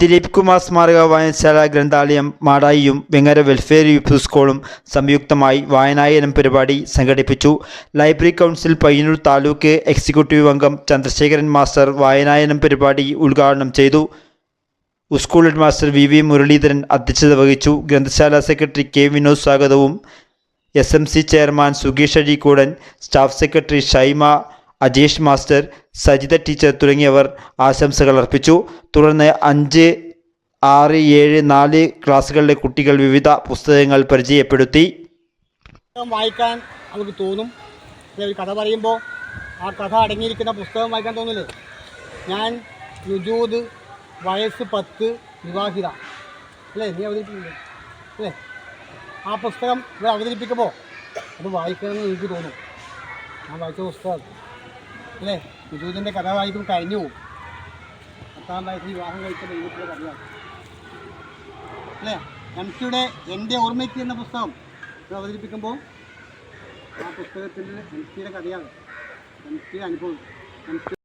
ദിലീപ് കുമാർ സ്മാരക വായനശാല ഗ്രന്ഥാലയം മാടായിയും വെങ്ങര വെൽഫെയർ യൂത്ത് സ്കൂളും സംയുക്തമായി വായനായനം പരിപാടി സംഘടിപ്പിച്ചു. Library council Payyanur taluk executive അംഗം ചന്ദ്രശേഖരൻ മാസ്റ്റർ വായനായനം പരിപാടി ഉദ്ഘാടനം ചെയ്തു. School headmaster V V Muraleedharan അധ്യക്ഷത വഹിച്ചു. ഗ്രന്ഥശാല സെക്രട്ടറി കെ വിനോദ് സ്വാഗതവും S M C chairman സുഗീഷ് Azhikoodan staff secretary Shaima Ajesh master Sajitha teacher തുടങ്ങിയവർ ആശംസകൾ അർപ്പിച്ചു. തുടർന്ന് അഞ്ച് ആറ് ഏഴ് നാല് ക്ലാസ്സുകളിലെ കുട്ടികൾ വിവിധ പുസ്തകങ്ങൾ പരിചയപ്പെടുത്തി. വായിക്കാൻ നമുക്ക് തോന്നും. ഒരു കഥ പറയുമ്പോൾ ആ കഥ അടങ്ങിയിരിക്കുന്ന പുസ്തകം വായിക്കാൻ തോന്നില്ലേ? ഞാൻ രുജൂത് വയസ്സ് പത്ത് വിവാഹിത. അല്ലേ? നീ അവതരിപ്പിക്കില്ലേ അല്ലേ? ആ പുസ്തകം ഇവിടെ അവതരിപ്പിക്കുമ്പോൾ അത് വായിക്കണമെന്ന് എനിക്ക് തോന്നും. ഞാൻ വായിച്ച പുസ്തകം അല്ലേ? വിദൂതിന്റെ കഥ വായിക്കും കഴിഞ്ഞു പോകും പത്താം വയസ്സിൽ വിവാഹം കഴിച്ച ദൈവത്തിന്റെ കഥയാണ്. അല്ലേ? എംസിയുടെ എന്റെ ഓർമ്മയ്ക്ക് എന്ന പുസ്തകം അവതരിപ്പിക്കുമ്പോൾ ആ പുസ്തകത്തിന്റെ എം ടിയുടെ കഥയാണ്. എം ടിയുടെ അനുഭവം. എം